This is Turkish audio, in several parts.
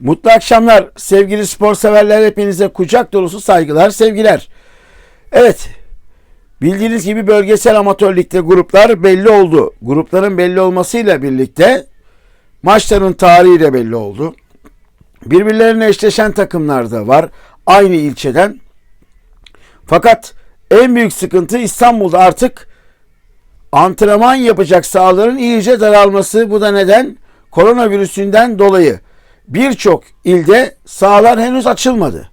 Mutlu akşamlar sevgili spor severler hepinize kucak dolusu saygılar sevgiler. Evet bildiğiniz gibi bölgesel amatör ligde gruplar belli oldu. Grupların belli olmasıyla birlikte maçların tarihi de belli oldu. Birbirlerine eşleşen takımlar da var aynı ilçeden. Fakat en büyük sıkıntı İstanbul'da artık antrenman yapacak sahaların iyice daralması. Bu da neden? Koronavirüsünden dolayı birçok ilde sahalar henüz açılmadı.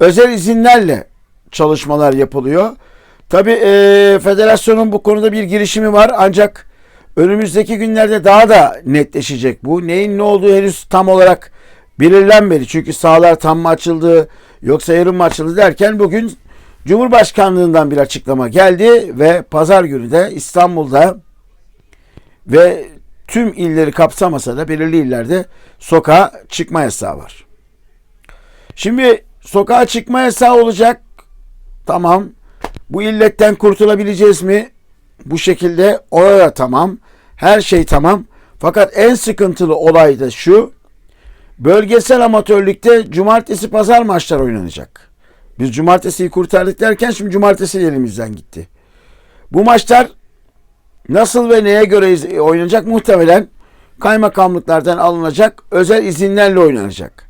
Özel izinlerle çalışmalar yapılıyor. Tabi federasyonun bu konuda bir girişimi var ancak önümüzdeki günlerde daha da netleşecek bu. Neyin ne olduğu henüz tam olarak belirlenmedi. Çünkü sahalar tam mı açıldı yoksa yarım mı açıldı derken bugün Cumhurbaşkanlığından bir açıklama geldi ve pazar günü de İstanbul'da ve tüm illeri kapsamasa da belirli illerde sokağa çıkma yasağı var. Şimdi sokağa çıkma yasağı olacak. Tamam. Bu illetten kurtulabileceğiz mi? Bu şekilde orada tamam. Her şey tamam. Fakat en sıkıntılı olay da şu. Bölgesel amatörlükte cumartesi pazar maçlar oynanacak. Biz cumartesiyi kurtardık derken şimdi cumartesi elimizden gitti. Bu maçlar nasıl ve neye göre oynanacak muhtemelen kaymakamlıklardan alınacak özel izinlerle oynanacak.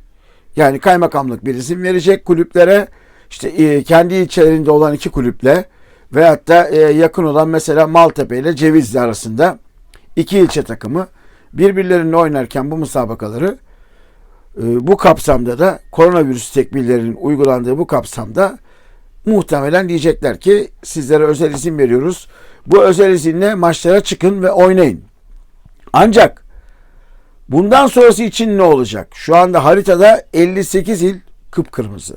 Yani kaymakamlık bir izin verecek kulüplere işte e, kendi ilçelerinde olan iki kulüple veyahut da e, yakın olan mesela Maltepe ile Cevizli arasında iki ilçe takımı birbirlerine oynarken bu müsabakaları e, bu kapsamda da koronavirüs tekbirlerinin uygulandığı bu kapsamda muhtemelen diyecekler ki sizlere özel izin veriyoruz. Bu özel izinle maçlara çıkın ve oynayın. Ancak bundan sonrası için ne olacak? Şu anda haritada 58 il kıpkırmızı.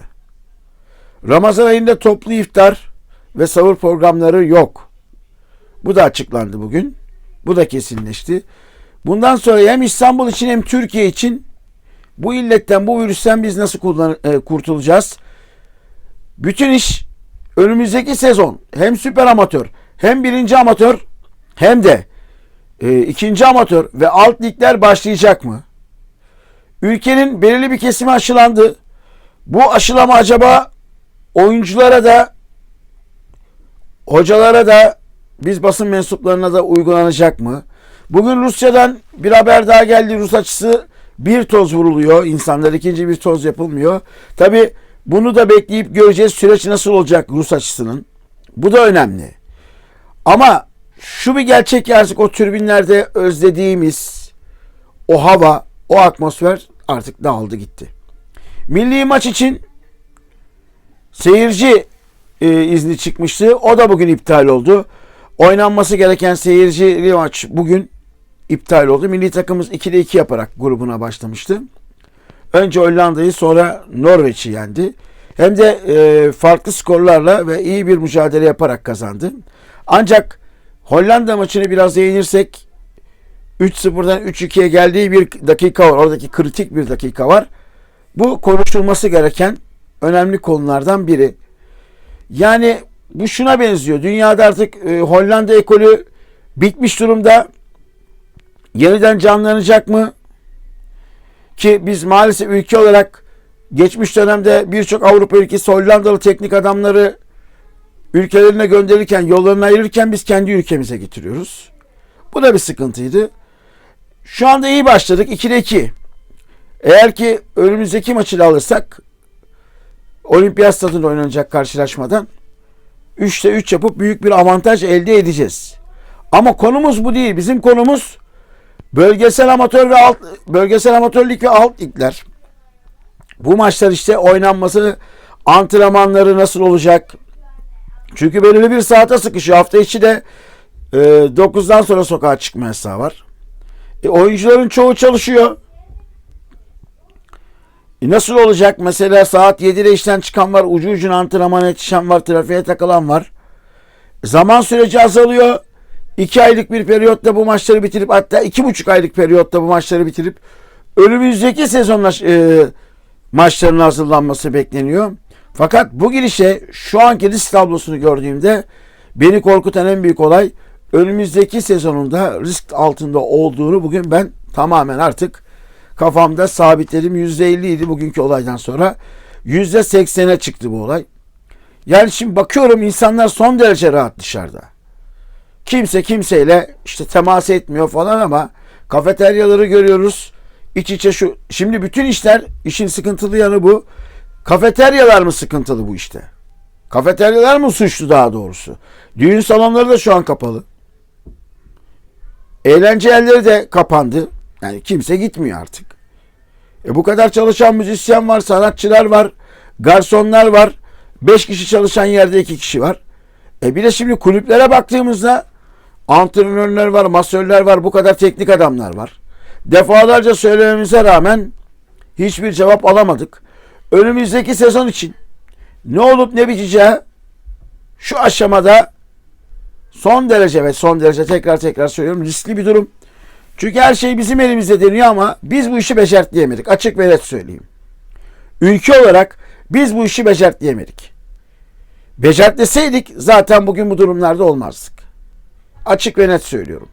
Ramazan ayında toplu iftar ve sahur programları yok. Bu da açıklandı bugün. Bu da kesinleşti. Bundan sonra hem İstanbul için hem Türkiye için bu illetten, bu virüsten biz nasıl e, kurtulacağız? Bütün iş önümüzdeki sezon hem süper amatör hem birinci amatör hem de e, ikinci amatör ve alt ligler başlayacak mı? Ülkenin belirli bir kesimi aşılandı. Bu aşılama acaba oyunculara da hocalara da biz basın mensuplarına da uygulanacak mı? Bugün Rusya'dan bir haber daha geldi. Rus açısı bir toz vuruluyor. İnsanlar ikinci bir toz yapılmıyor. Tabi bunu da bekleyip göreceğiz. Süreç nasıl olacak Rus açısının? Bu da önemli. Ama şu bir gerçek artık o türbinlerde özlediğimiz o hava, o atmosfer artık dağıldı gitti. Milli maç için seyirci e, izni çıkmıştı. O da bugün iptal oldu. Oynanması gereken seyircili maç bugün iptal oldu. Milli takımımız 2'de 2 yaparak grubuna başlamıştı. Önce Hollanda'yı sonra Norveç'i yendi. Hem de e, farklı skorlarla ve iyi bir mücadele yaparak kazandı. Ancak Hollanda maçını biraz değinirsek 3-0'dan 3-2'ye geldiği bir dakika var. Oradaki kritik bir dakika var. Bu konuşulması gereken önemli konulardan biri. Yani bu şuna benziyor. Dünyada artık e, Hollanda ekolü bitmiş durumda. Yeniden canlanacak mı? Ki biz maalesef ülke olarak geçmiş dönemde birçok Avrupa ülkesi Hollandalı teknik adamları ülkelerine gönderirken, yollarını ayırırken biz kendi ülkemize getiriyoruz. Bu da bir sıkıntıydı. Şu anda iyi başladık. 2'de 2. Eğer ki önümüzdeki maçı alırsak Olimpiyat stadında oynanacak karşılaşmadan 3'te 3 yapıp büyük bir avantaj elde edeceğiz. Ama konumuz bu değil. Bizim konumuz bölgesel amatör ve alt bölgesel amatörlük ve alt ligler. Bu maçlar işte oynanması, antrenmanları nasıl olacak? Çünkü belirli bir saate sıkışıyor. Hafta içi de e, 9'dan sonra sokağa çıkma yasağı var. E, oyuncuların çoğu çalışıyor. E, nasıl olacak? Mesela saat 7'de işten çıkan var, ucu ucuna antrenmana yetişen var, trafiğe takılan var. Zaman süreci azalıyor. 2 aylık bir periyotta bu maçları bitirip hatta 2,5 aylık periyotta bu maçları bitirip önümüzdeki sezonla e, maçların hazırlanması bekleniyor. Fakat bu girişe şu anki risk tablosunu gördüğümde beni korkutan en büyük olay önümüzdeki sezonunda risk altında olduğunu bugün ben tamamen artık kafamda sabitledim. %50 idi bugünkü olaydan sonra. %80'e çıktı bu olay. Yani şimdi bakıyorum insanlar son derece rahat dışarıda. Kimse kimseyle işte temas etmiyor falan ama kafeteryaları görüyoruz. İç içe şu. Şimdi bütün işler işin sıkıntılı yanı bu. Kafeteryalar mı sıkıntılı bu işte? Kafeteryalar mı suçlu daha doğrusu? Düğün salonları da şu an kapalı. Eğlence yerleri de kapandı. Yani kimse gitmiyor artık. E bu kadar çalışan müzisyen var, sanatçılar var, garsonlar var. 5 kişi çalışan yerde 2 kişi var. E bir de şimdi kulüplere baktığımızda antrenörler var, masörler var, bu kadar teknik adamlar var. Defalarca söylememize rağmen hiçbir cevap alamadık. Önümüzdeki sezon için ne olup ne biteceği şu aşamada son derece ve son derece tekrar tekrar söylüyorum riskli bir durum. Çünkü her şey bizim elimizde deniyor ama biz bu işi becertleyemedik. Açık ve net söyleyeyim. Ülke olarak biz bu işi becertleyemedik. Becertleseydik zaten bugün bu durumlarda olmazdık. Açık ve net söylüyorum.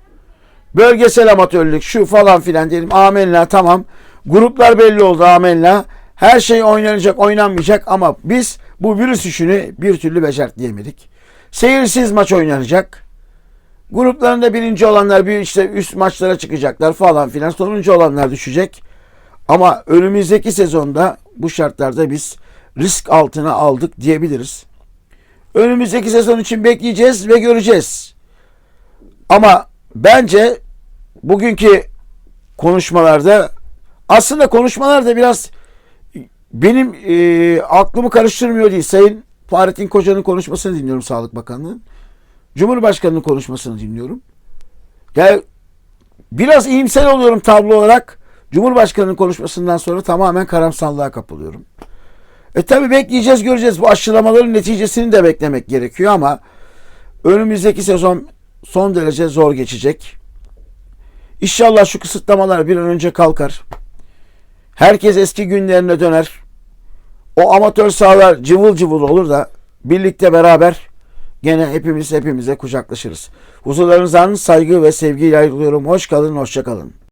Bölgesel amatörlük şu falan filan diyelim amenna tamam. Gruplar belli oldu amenna. Her şey oynanacak oynanmayacak ama biz bu virüs işini bir türlü becertleyemedik. Seyirsiz maç oynanacak. Gruplarında birinci olanlar bir işte üst maçlara çıkacaklar falan filan. Sonuncu olanlar düşecek. Ama önümüzdeki sezonda bu şartlarda biz risk altına aldık diyebiliriz. Önümüzdeki sezon için bekleyeceğiz ve göreceğiz. Ama bence bugünkü konuşmalarda aslında konuşmalarda biraz benim e, aklımı karıştırmıyor değil. Sayın Fahrettin Koca'nın konuşmasını dinliyorum Sağlık Bakanlığı'nın. Cumhurbaşkanı'nın konuşmasını dinliyorum. Yani biraz iyimser oluyorum tablo olarak. Cumhurbaşkanı'nın konuşmasından sonra tamamen karamsallığa kapılıyorum. E tabi bekleyeceğiz göreceğiz. Bu aşılamaların neticesini de beklemek gerekiyor ama önümüzdeki sezon son derece zor geçecek. İnşallah şu kısıtlamalar bir an önce kalkar. Herkes eski günlerine döner. O amatör sahalar cıvıl cıvıl olur da birlikte beraber gene hepimiz hepimize kucaklaşırız. Huzurlarınızdan saygı ve sevgiyle ayrılıyorum. Hoş kalın, hoşça kalın.